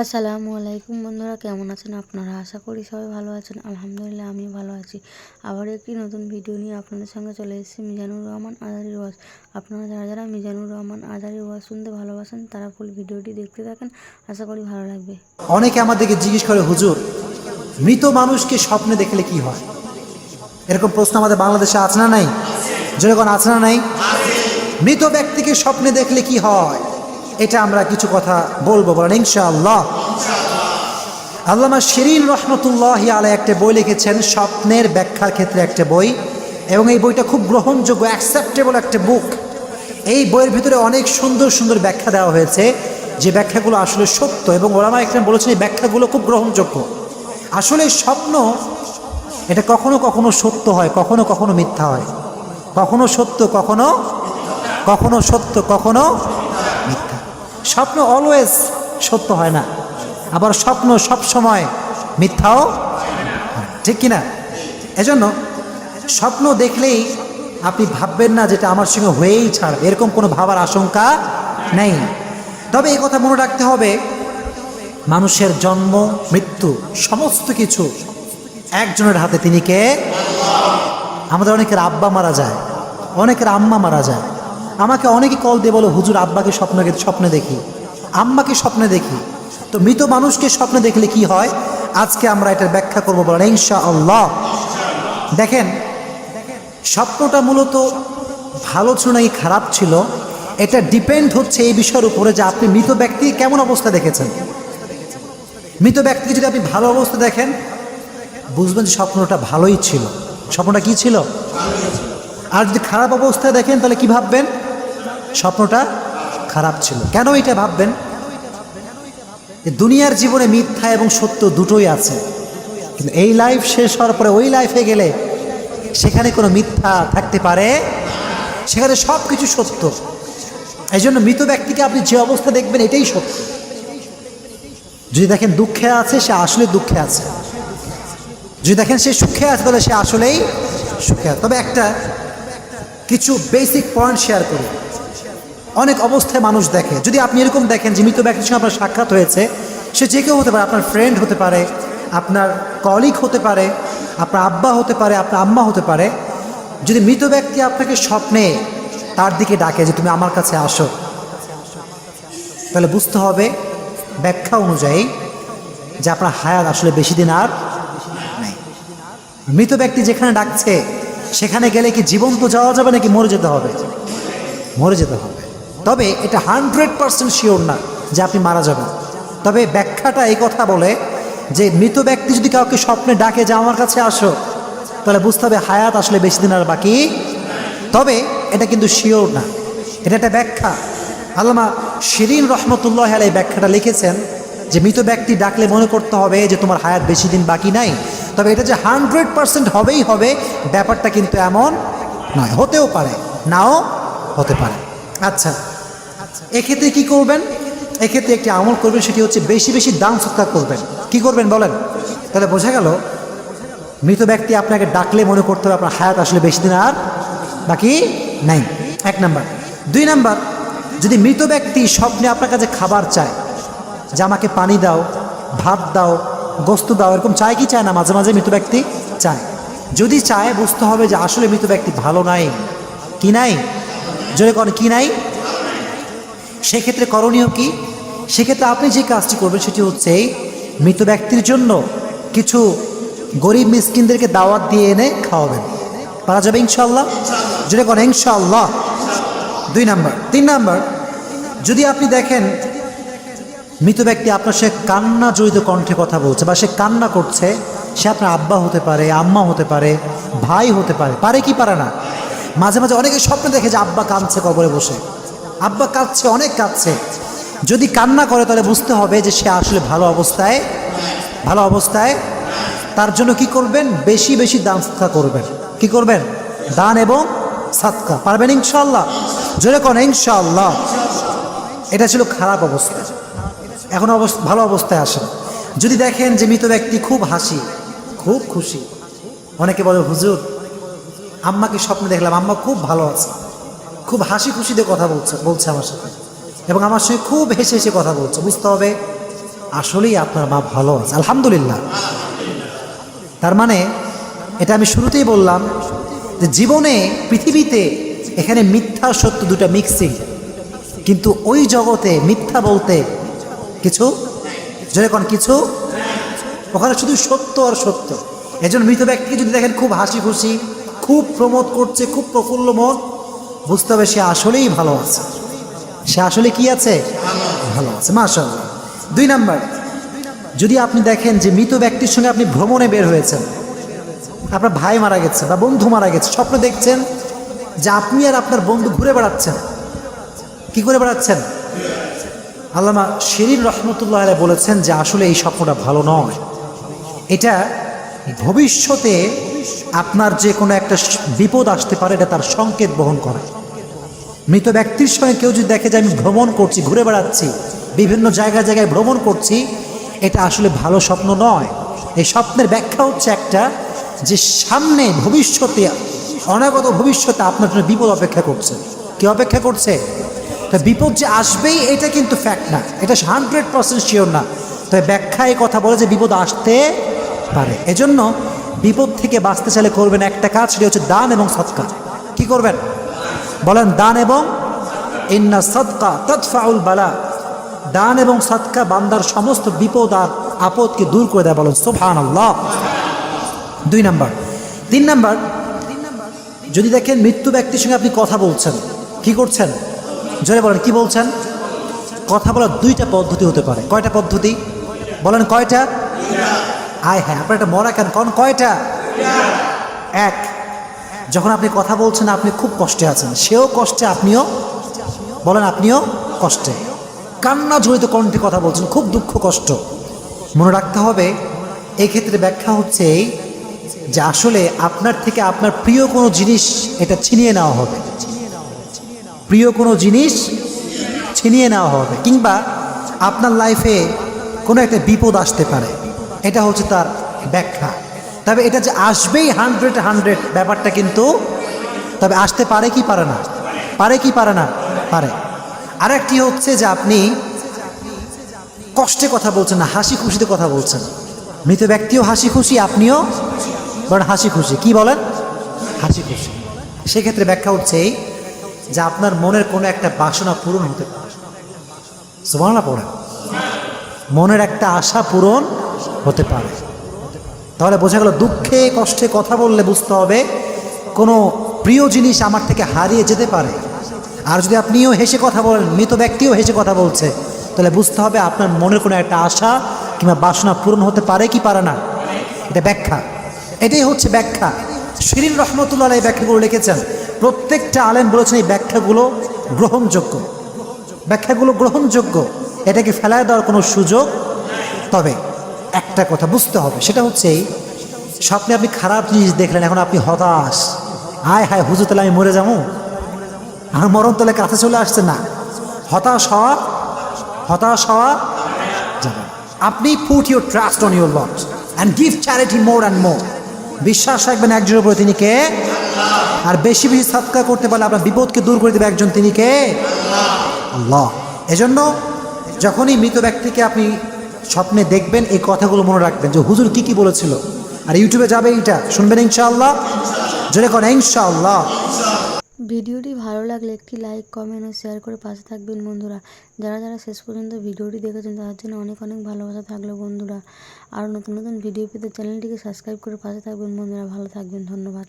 আসসালামু আলাইকুম বন্ধুরা, কেমন আছেন আপনারা? আশা করি সবাই ভালো আছেন। আলহামদুলিল্লাহ আমি ভালো আছি। আবার একটি নতুন ভিডিও নিয়ে আপনাদের সঙ্গে চলে এসেছি, মিজানুর রহমান আজারি ওয়াজ। আপনারা যারা যারা মিজানুর রহমান আজারি ওয়াজ শুনতে ভালোবাসেন, তারা ফুল ভিডিওটি দেখতে থাকেন। আশা করি ভালো লাগবে। অনেকে আমাদেরকে জিজ্ঞেস করে, হুজুর, মৃত মানুষকে স্বপ্নে দেখলে কি হয়? এরকম প্রশ্ন আমাদের বাংলাদেশে আছে না নাই? যেরকম আছে না নাই? মৃত ব্যক্তিকে স্বপ্নে দেখলে কি হয়? এটা আমরা কিছু কথা বলব বলেন, ইনশাআল্লাহ। আল্লামা শিরিন রহমতুল্লাহ আলাই একটা বই লিখেছেন, স্বপ্নের ব্যাখ্যার ক্ষেত্রে একটা বই, এবং এই বইটা খুব গ্রহণযোগ্য অ্যাকসেপ্টেবল একটা বুক এই বইয়ের ভিতরে অনেক সুন্দর সুন্দর ব্যাখ্যা দেওয়া হয়েছে, যে ব্যাখ্যাগুলো আসলে সত্য, এবং ওরামা এখানে বলেছেন এই ব্যাখ্যাগুলো খুব গ্রহণযোগ্য। আসলে স্বপ্ন, এটা কখনো কখনো সত্য হয়, কখনো কখনো মিথ্যা হয়। কখনো সত্য, কখনো কখনো সত্য, কখনো স্বপ্ন অলওয়েজ সত্য হয় না। আবার স্বপ্ন সব সময় মিথ্যাও। ঠিক কিনা? এজন্য স্বপ্ন দেখলেই আপনি ভাববেন না যেটা আমার সঙ্গে হয়েই ছাড়বে। এরকম কোনো ভাবার আশঙ্কা নেই। তবে এই কথা মনে রাখতে হবে, মানুষের জন্ম, মৃত্যু, সমস্ত কিছু একজনের হাতে তিনি কে? আমাদের অনেকের আব্বা মারা যায়, অনেকের আম্মা মারা যায়। আমাকে অনেকে কল দিয়ে বলো, হুজুর, আব্বাকে স্বপ্নে স্বপ্নে দেখি। আম্মাকে স্বপ্নে দেখি। তো মৃত মানুষকে স্বপ্নে দেখলে কি হয়? আজকে আমরা এটার ব্যাখ্যা করব বলেন ইনশা আল্লাহ দেখেন, স্বপ্নটা মূলত ভালো ছিল নাকি খারাপ ছিল? এটা ডিপেন্ড হচ্ছে এই বিষয়ের উপরে যে আপনি মৃত ব্যক্তি কেমন অবস্থা দেখেছেন। মৃত ব্যক্তিকে যদি আপনি ভালো অবস্থা দেখেন, বুঝবেন যে স্বপ্নটা ভালোই ছিল। স্বপ্নটা কি ছিল? আর যদি খারাপ অবস্থায় দেখেন, তাহলে কি ভাববেন? স্বপ্নটা খারাপ ছিল। কেন এটা ভাববেন? দুনিয়ার জীবনে মিথ্যা এবং সত্য দুটোই আছে। কিন্তু এই লাইফ শেষ হওয়ার পরে ওই লাইফে গেলে সেখানে কোনো মিথ্যা থাকতে পারে? সেখানে সব কিছু সত্য। এই জন্য মৃত ব্যক্তিকে আপনি যে অবস্থা দেখবেন, এটাই সত্য। যদি দেখেন দুঃখে আছে, সে আসলে দুঃখে আছে। যদি দেখেন সে সুখে আছে, তাহলে সে আসলেই সুখে আছে। তবে একটা কিছু বেসিক পয়েন্ট শেয়ার করি। অনেক অবস্থায় মানুষ দেখে। যদি আপনি এরকম দেখেন যে মৃত ব্যক্তির সঙ্গে আপনার সাক্ষাৎ হয়েছে, সে যে কেউ হতে পারে, আপনার ফ্রেন্ড হতে পারে, আপনার কলিগ হতে পারে, আপনার আব্বা হতে পারে, আপনার আম্মা হতে পারে, যদি মৃত ব্যক্তি আপনাকে স্বপ্নে তার দিকে ডাকে যে তুমি আমার কাছে আসো, তাহলে বুঝতে হবে ব্যাখ্যা অনুযায়ী যে আপনার হায়াত আসলে বেশি দিন আর নেই। মৃত ব্যক্তি যেখানে ডাকছে, সেখানে গেলে কি জীবন্ত যাওয়া যাবে নাকি মরে যেতে হবে? মরে যেতে হবে। তবে এটা হান্ড্রেড পার্সেন্ট শিওর না যে আপনি মারা যাবেন। তবে ব্যাখ্যাটা এই কথা বলে যে মৃত ব্যক্তি যদি কাউকে স্বপ্নে ডাকে যে আমার কাছে আসো, তাহলে বুঝতে হবে হায়াত আসলে বেশি দিন আর বাকি তবে এটা কিন্তু শিওর না। এটা একটা ব্যাখ্যা। আল্লামা শিরিন রহমতুল্লাহ আলাই ব্যাখ্যাটা লিখেছেন যে মৃত ব্যক্তি ডাকলে মনে করতে হবে যে তোমার হায়াত বেশি দিন বাকি নাই। তবে এটা যে হান্ড্রেড পার্সেন্ট হবেই হবে, ব্যাপারটা কিন্তু এমন নয়। হতেও পারে, নাও হতে পারে। আচ্ছা এক্ষেত্রে কি করবেন? এক্ষেত্রে একটি আমল করবেন, সেটি হচ্ছে বেশি বেশি দান সৎকার করবেন। কি করবেন বলেন? তাহলে বোঝা গেল, মৃত ব্যক্তি আপনাকে ডাকলে মনে করতে হবে আপনার হায়াত আসলে বেশি দিন আর বাকি নাই। এক নাম্বার। দুই নাম্বার, যদি মৃত ব্যক্তি স্বপ্নে আপনার কাছে খাবার চায়, যে আমাকে পানি দাও, ভাত দাও, গোস্ত দাও, এরকম চায় কি চায় না? মাঝে মাঝে মৃত ব্যক্তি চায়। যদি চায়, বুঝতে হবে যে আসলে মৃত ব্যক্তি ভালো নাই, কি নাই? জোরে করেন কি নাই? সেক্ষেত্রে করণীয় কি? সেক্ষেত্রে আপনি যে কাজটি করবেন সেটি হচ্ছে মৃত ব্যক্তির জন্য কিছু গরিব মিসকিনদেরকে দাওয়াত দিয়ে এনে খাওয়াবেন। পারা যাবে ইনশাল্লাহ যেটা করেন ইনশাল্লাহ দুই নাম্বার। তিন নাম্বার, যদি আপনি দেখেন মৃত ব্যক্তি আপনার সে কান্না জড়িত কণ্ঠে কথা বলছে বা সে কান্না করছে, সে আপনার আব্বা হতে পারে, আম্মা হতে পারে, ভাই হতে পারে পারে কি পারে না? মাঝে মাঝে অনেকে স্বপ্ন দেখে যে আব্বা কাঁদছে কবরে বসে। আব্বা কাঁদছে, অনেক কাঁদছে। যদি কান্না করে, তাহলে বুঝতে হবে যে সে আসলে ভালো অবস্থায় ভালো অবস্থায়। তার জন্য কি করবেন? বেশি বেশি দান সাৎকা করবেন। কি করবেন? দান এবং সাৎকা পারবেন ইনশাল্লাহ জোরে কোন ইনশাল্লাহ এটা ছিল খারাপ অবস্থা। এখন অবস্থা ভালো অবস্থায় আসেন। যদি দেখেন যে মৃত ব্যক্তি খুব হাসি, খুব খুশি, অনেকে বলে, হুজুর, আম্মাকে স্বপ্নে দেখলাম, আম্মা খুব ভালো আছে। খুব হাসি খুশিতে কথা বলছে বলছে আমার সাথে। এবং আমার সঙ্গে খুব হেসে হেসে কথা বলছে, বুঝতে হবে আসলেই আপনার মা ভালো আছে, আলহামদুলিল্লাহ। তার মানে এটা আমি শুরুতেই বললাম যে জীবনে পৃথিবীতে এখানে মিথ্যা সত্য দুটা মিক্সিং, কিন্তু ওই জগতে মিথ্যা বলতে কিছু? যেরকম কিছু? ওখানে শুধু সত্য আর সত্য। একজন মৃত ব্যক্তিকে যদি দেখেন খুব হাসি খুশি খুব প্রমোদ করছে, খুব প্রফুল্ল মন বুঝতে হবে সে আসলেই ভালো আছে। সে আসলে কি আছে? ভালো আছে মাশাল দুই নাম্বার, যদি আপনি দেখেন যে মৃত ব্যক্তির সঙ্গে আপনি ভ্রমণে বের হয়েছেন, আপনার ভাই মারা গেছে বা বন্ধু মারা গেছে, স্বপ্ন দেখছেন যে আপনি আর আপনার বন্ধু ঘুরে বেড়াচ্ছেন। কি করে বেড়াচ্ছেন? আল্লামা শেরিন রহমতুল্লাহ আলাই বলেছেন যে আসলে এই স্বপ্নটা ভালো নয়। এটা ভবিষ্যতে আপনার যে কোনো একটা বিপদ আসতে পারে, এটা তার সংকেত বহন করে। মৃত ব্যক্তির সঙ্গে কেউ যদি দেখে যে আমি ভ্রমণ করছি, ঘুরে বেড়াচ্ছি, বিভিন্ন জায়গায় জায়গায় ভ্রমণ করছি, এটা আসলে ভালো স্বপ্ন নয়। এই স্বপ্নের ব্যাখ্যা হচ্ছে একটা যে সামনে ভবিষ্যতে, অনাগত ভবিষ্যতে আপনার জন্য বিপদ অপেক্ষা করছে। কি অপেক্ষা করছে? তা বিপদ যে আসবেই, এটা কিন্তু ফ্যাক্ট না। এটা হান্ড্রেড পার্সেন্ট শিওর না। তবে ব্যাখ্যায় কথা বলে যে বিপদ আসতে পারে। এজন্য বিপদ থেকে বাঁচতে চাইলে করবেন একটা কাজ, সেটা হচ্ছে দান এবং সৎকার। কি করবেন? বলেন, দান এবং ইন্না সদকা তৎফাউল বালা। দান এবং সৎকা বান্দার সমস্ত বিপদ আর আপদকে দূর করে দেয় বলেন সোফান আল্লাহ দুই নাম্বার। তিন নাম্বার, যদি দেখেন মৃত্যু ব্যক্তির সঙ্গে আপনি কথা বলছেন, কি করছেন? জোরে বলেন, কি বলছেন? কথা বলার দুইটা পদ্ধতি হতে পারে। কয়টা পদ্ধতি? বলেন, কয়টা? আয় হ্যাঁ আপনার একটা মরা কেন? কন, কয়টা? এক। যখন আপনি কথা বলছেন, আপনি খুব কষ্টে আছেন। সেও কষ্টে, আপনিও বলেন, আপনিও কষ্টে। কান্না জড়িত কণ্ঠে কথা বলছেন, খুব দুঃখ, কষ্ট। মনে রাখতে হবে, এই ক্ষেত্রে ব্যাখ্যা হচ্ছে এই যে আসলে আপনার থেকে আপনার প্রিয় কোনো জিনিস এটা ছিনিয়ে নেওয়া হবে। প্রিয় কোনো জিনিস ছিনিয়ে নেওয়া হবে, কিংবা আপনার লাইফে কোনো একটা বিপদ আসতে পারে। এটা হচ্ছে তার ব্যাখ্যা। তবে এটা যে আসবেই হান্ড্রেড হান্ড্রেড ব্যাপারটা কিন্তু তবে আসতে পারে কি পারে না? পারে কি পারে না? পারে। আরেকটি হচ্ছে যে আপনি কষ্টে কথা বলছেন না, হাসি খুশিতে কথা বলছেন। মৃত ব্যক্তিও হাসি খুশি, আপনিও বলেন হাসি খুশি। কি বলেন? হাসি খুশি। সেক্ষেত্রে ব্যাখ্যা হচ্ছে এই যে আপনার মনের কোনো একটা বাসনা পূরণ হতে পারে। পড়ে মনের একটা আশা পূরণ হতে পারে। তাহলে বোঝা গেল দুঃখে, কষ্টে কথা বললে বুঝতে হবে, কোনো প্রিয় জিনিস আমার থেকে হারিয়ে যেতে পারে। আর যদি আপনিও হেসে কথা বলেন, মৃত ব্যক্তিও হেসে কথা বলছে, তাহলে বুঝতে হবে আপনার মনের কোনো একটা আশা কিংবা বাসনা পূরণ হতে পারে কি পারে না। এটা ব্যাখ্যা। এটাই হচ্ছে ব্যাখ্যা। শিরিন রহমতুল্লাহ এই ব্যাখ্যাগুলো লিখেছেন, প্রত্যেকটা আলেম বলেছেন এই ব্যাখ্যাগুলো গ্রহণযোগ্য। ব্যাখ্যাগুলো গ্রহণযোগ্য। এটাকে ফেলায় দেওয়ার কোনো সুযোগ তবে একটা কথা বুঝতে হবে, সেটা হচ্ছে স্বপ্নে আপনি খারাপ জিনিস দেখলেন, এখন আপনি হতাশ। হায় হায়, হুজুর তাহলে আমি মরে যাব? আমার মরণ তাহলে কাছে চলে আসছে না। হতাশ হওয়া হতাশ হওয়া যাবে। আপনি put your trust on your lord and give charity more and more বিশ্বাস রাখবেন একজনের উপরে তিনি কে? আর বেশি বেশি সৎকার করতে পারলে আপনার বিপদকে দূর করে দেবে একজন তিনি কে? আল্লাহ। এজন্য যখনই মৃত ব্যক্তিকে আপনি স্বপ্নে দেখবেন, এই কথাগুলো মনে রাখবেন যে হুজুর কি কি বলেছিল। আর ইউটিউবে যাবে এইটা, শুনবেন ইনশাআল্লাহ। জোরে করেন ইনশাআল্লাহ। ভিডিওটি ভালো লাগলে একটি লাইক, কমেন্ট ও শেয়ার করে পাশে থাকবেন বন্ধুরা। যারা যারা শেষ পর্যন্ত ভিডিওটি দেখেছেন, তাদের জন্য অনেক অনেক ভালোবাসা থাকল বন্ধুরা। আরও নতুন নতুন ভিডিও পেতে চ্যানেলটিকে সাবস্ক্রাইব করে পাশে থাকবেন বন্ধুরা। ভালো থাকবেন, ধন্যবাদ।